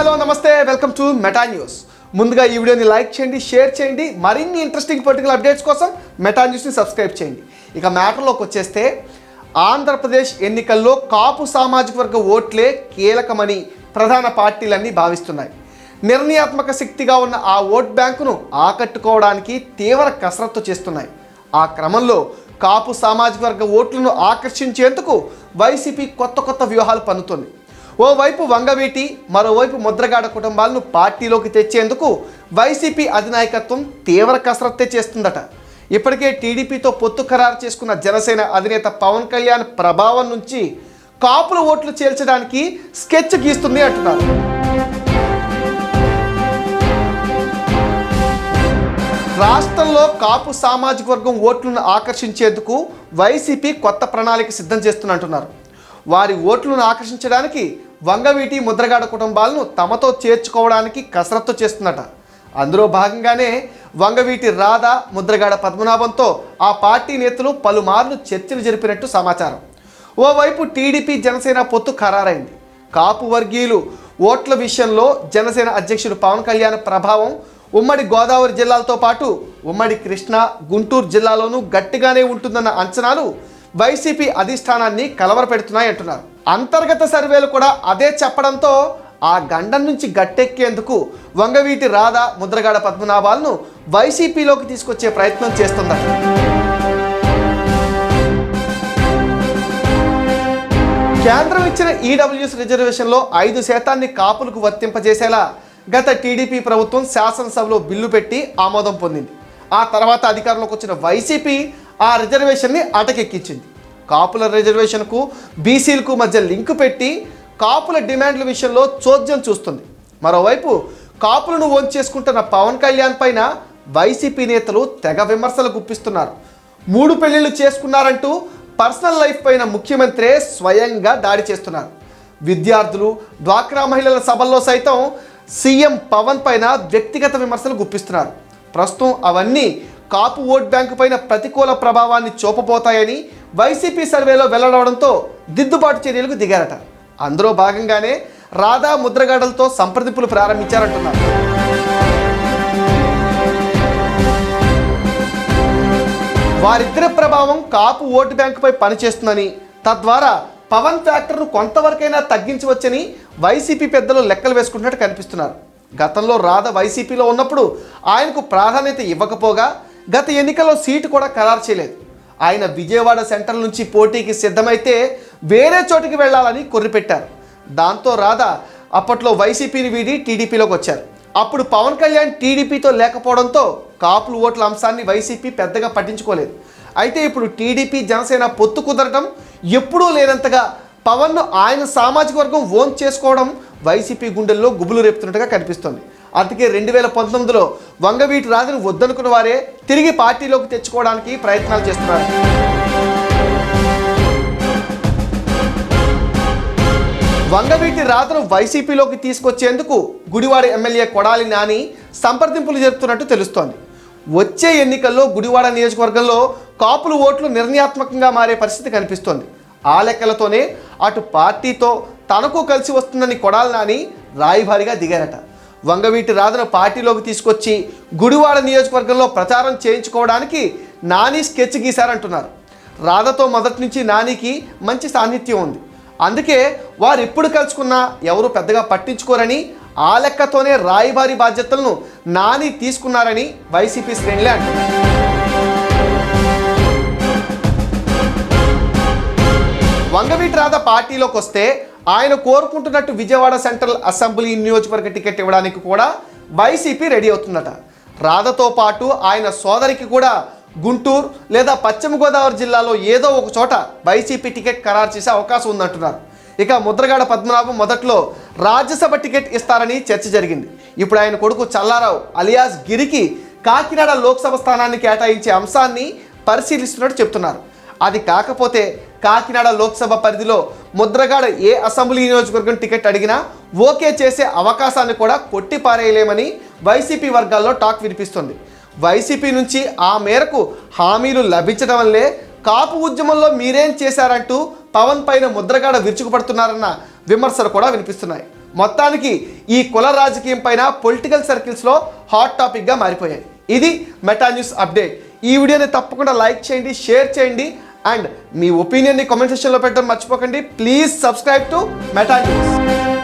Hello నమస్తే. Welcome to Meta news. ముందుగా ఈ వీడియోని లైక్ చేయండి షేర్ చేయండి. మరిన్ని ఇంట్రెస్టింగ్ పొలిటికల్ అప్డేట్స్ కోసం మెటా న్యూస్ని సబ్స్క్రైబ్ చేయండి. ఇక మ్యాటర్లోకి వచ్చేస్తే ఆంధ్రప్రదేశ్ ఎన్నికల్లో కాపు సామాజిక వర్గ ఓట్లే కీలకమని ప్రధాన పార్టీలన్నీ భావిస్తున్నాయి. నిర్ణయాత్మక శక్తిగా ఉన్న ఆ ఓట్ బ్యాంకును ఆకట్టుకోవడానికి తీవ్ర కసరత్తు చేస్తున్నాయి. ఆ క్రమంలో కాపు సామాజిక వర్గ ఓట్లను ఆకర్షించేందుకు వైసీపీ కొత్త కొత్త వ్యూహాలు పన్నుతోంది. ఓవైపు వంగవీటి మరోవైపు ముద్రగాడ కుటుంబాలను పార్టీలోకి తెచ్చేందుకు వైసీపీ అధినాయకత్వం తీవ్ర కసరత్తే చేస్తుందట. ఇప్పటికే టీడీపీతో పొత్తు ఖరారు చేసుకున్న జనసేన అధినేత పవన్ కళ్యాణ్ ప్రభావం నుంచి కాపుల ఓట్లు చేల్చడానికి స్కెచ్ గీస్తుంది అంటున్నారు. రాష్ట్రంలో కాపు సామాజిక వర్గం ఓట్లను ఆకర్షించేందుకు వైసీపీ కొత్త ప్రణాళిక సిద్ధం చేస్తున్నట్టున్నారు వారి ఓట్లను ఆకర్షించడానికి వంగవీటి ముద్రగాడ కుటుంబాలను తమతో చేర్చుకోవడానికి కసరత్తు చేస్తుందట. అందులో భాగంగానే వంగవీటి రాధ ముద్రగాడ పద్మనాభంతో ఆ పార్టీ నేతలు పలుమార్లు చర్చలు జరిపినట్టు సమాచారం. ఓవైపు టీడీపీ జనసేన పొత్తు ఖరారైంది. కాపు వర్గీయులు ఓట్ల విషయంలో జనసేన అధ్యక్షుడు పవన్ కళ్యాణ్ ప్రభావం ఉమ్మడి గోదావరి జిల్లాలతో పాటు ఉమ్మడి కృష్ణా గుంటూరు జిల్లాలోనూ గట్టిగానే ఉంటుందన్న అంచనాలు వైసీపీ అధిష్టానాన్ని కలవరపెడుతున్నాయి అంటున్నారు. అంతర్గత సర్వేలు కూడా అదే చెప్పడంతో ఆ గండం నుంచి గట్టెక్కేందుకు వంగవీటి రాధ ముద్రగాడ పద్మనాభాలను వైసీపీలోకి తీసుకొచ్చే ప్రయత్నం చేస్తుందట. కేంద్రం ఇచ్చిన ఈడబ్ల్యూఎస్ రిజర్వేషన్లో ఐదు శాతాన్ని కాపులకు వర్తింపజేసేలా గత టీడీపీ ప్రభుత్వం శాసనసభలో బిల్లు పెట్టి ఆమోదం పొందింది. ఆ తర్వాత అధికారంలోకి వచ్చిన వైసీపీ ఆ రిజర్వేషన్ని అటకెక్కించింది. కాపుల రిజర్వేషన్కు బీసీలకు మధ్య లింకు పెట్టి కాపుల డిమాండ్ల విషయంలో చోద్యం చూస్తుంది. మరోవైపు కాపులను చేసుకుంటున్న పవన్ కళ్యాణ్ పైన వైసీపీ నేతలు తెగ విమర్శలు గుప్పిస్తున్నారు. మూడు పెళ్ళిళ్ళు చేసుకున్నారంటూ పర్సనల్ లైఫ్ పైన ముఖ్యమంత్రి స్వయంగా దాడి చేస్తున్నారు. విద్యార్థులు డ్వాక్రా మహిళల సభల్లో సైతం సీఎం పవన్ పైన వ్యక్తిగత విమర్శలు గుప్పిస్తున్నారు. ప్రస్తుతం అవన్నీ కాపు ఓట్ బ్యాంకు పైన ప్రతికూల ప్రభావాన్ని చూపబోతాయని వైసీపీ సర్వేలో వెల్లడవడంతో దిద్దుబాటు చర్యలకు దిగారట. అందులో భాగంగానే రాధా ముద్రగడలతో సంప్రదింపులు ప్రారంభించారంటున్నారు. వారిద్దరి ప్రభావం కాపు ఓటు బ్యాంకుపై పనిచేస్తుందని తద్వారా పవన్ ఫ్యాక్టర్ను కొంతవరకైనా తగ్గించవచ్చని వైసీపీ పెద్దలు లెక్కలు వేసుకుంటున్నట్టు కనిపిస్తున్నారు. గతంలో రాధ వైసీపీలో ఉన్నప్పుడు ఆయనకు ప్రాధాన్యత ఇవ్వకపోగా గత ఎన్నికల్లో సీటు కూడా ఖరారు చేయలేదు. ఆయన విజయవాడ సెంటర్ నుంచి పోటీకి సిద్ధమైతే వేరే చోటికి వెళ్ళాలని కొర్రిపెట్టారు. దాంతో రాధా అప్పట్లో వైసీపీని వీడి టీడీపీలోకి వచ్చారు. అప్పుడు పవన్ కళ్యాణ్ టీడీపీతో లేకపోవడంతో కాపులు ఓట్ల అంశాన్ని వైసీపీ పెద్దగా పట్టించుకోలేదు. అయితే ఇప్పుడు టీడీపీ జనసేన పొత్తు కుదరటం ఎప్పుడూ లేనంతగా పవన్ను ఆయన సామాజిక వర్గం ఓన్ చేసుకోవడం వైసీపీ గుండెల్లో గుబులు రేపుతున్నట్టుగా కనిపిస్తోంది. అందుకే రెండు వేల పంతొమ్మిదిలో వంగవీటి రాజును వద్దనుకున్న వారే తిరిగి పార్టీలోకి తెచ్చుకోవడానికి ప్రయత్నాలు చేస్తున్నారు. వంగవీటి రాతను వైసీపీలోకి తీసుకొచ్చేందుకు గుడివాడ ఎమ్మెల్యే కొడాలి నాని సంప్రదింపులు జరుపుతున్నట్టు తెలుస్తోంది. వచ్చే ఎన్నికల్లో గుడివాడ నియోజకవర్గంలో కాపులు ఓట్లు నిర్ణయాత్మకంగా మారే పరిస్థితి కనిపిస్తోంది. ఆ లెక్కలతోనే అటు పార్టీతో తనకు కలిసి వస్తుందని కొడాలి నాని రాయిభారిగా దిగారట. వంగవీటి రాధను పార్టీలోకి తీసుకొచ్చి గుడివాడ నియోజకవర్గంలో ప్రచారం చేయించుకోవడానికి నాని స్కెచ్ గీశారంటున్నారు. రాధతో మొదటి నుంచి నానికి మంచి సాన్నిధ్యం ఉంది. అందుకే వారు ఎప్పుడు కలుసుకున్నా ఎవరు పెద్దగా పట్టించుకోరని ఆ లెక్కతోనే రాయబారి బాధ్యతలను నాని తీసుకున్నారని వైసీపీ శ్రేణులే అంటున్నారు వంగవీటి రాధ పార్టీలోకి వస్తే ఆయన కోరుకుంటున్నట్టు విజయవాడ సెంట్రల్ అసెంబ్లీ నియోజకవర్గ టికెట్ ఇవ్వడానికి కూడా వైసీపీ రెడీ అవుతుందట. రాధతో పాటు ఆయన సోదరికి కూడా గుంటూరు లేదా పశ్చిమ గోదావరి జిల్లాలో ఏదో ఒక చోట వైసీపీ టికెట్ ఖరారు చేసే అవకాశం ఉందంటున్నారు. ఇక ముద్రగాడ పద్మనాభం మొదట్లో రాజ్యసభ టికెట్ ఇస్తారని చర్చ జరిగింది. ఇప్పుడు ఆయన కొడుకు చల్లారావు అలియాస్ గిరికి కాకినాడ లోక్సభ స్థానాన్ని కేటాయించే అంశాన్ని పరిశీలిస్తున్నట్టు చెప్తున్నారు. అది కాకపోతే కాకినాడ లోక్సభ పరిధిలో ముద్రగాడ ఏ అసెంబ్లీ నియోజకవర్గం టికెట్ అడిగినా ఓకే చేసే అవకాశాన్ని కూడా కొట్టిపారేయలేమని వైసీపీ వర్గాల్లో టాక్ వినిపిస్తుంది. వైసీపీ నుంచి ఆ మేరకు హామీలు లభించడం వల్లే కాపు ఉద్యమంలో మీరేం చేశారంటూ పవన్ పైన ముద్రగాడ విరుచుకుపడుతున్నారన్న విమర్శలు కూడా వినిపిస్తున్నాయి. మొత్తానికి ఈ కుల రాజకీయం పైన పొలిటికల్ సర్కిల్స్లో హాట్ టాపిక్గా మారిపోయాయి. ఇది మెటా న్యూస్ అప్డేట్. ఈ వీడియోని తప్పకుండా లైక్ చేయండి షేర్ చేయండి. అండ్ మీ ఒపీనియన్ని కామెంట్ సెక్షన్లో పెట్టడం మర్చిపోకండి. Please subscribe to Meta news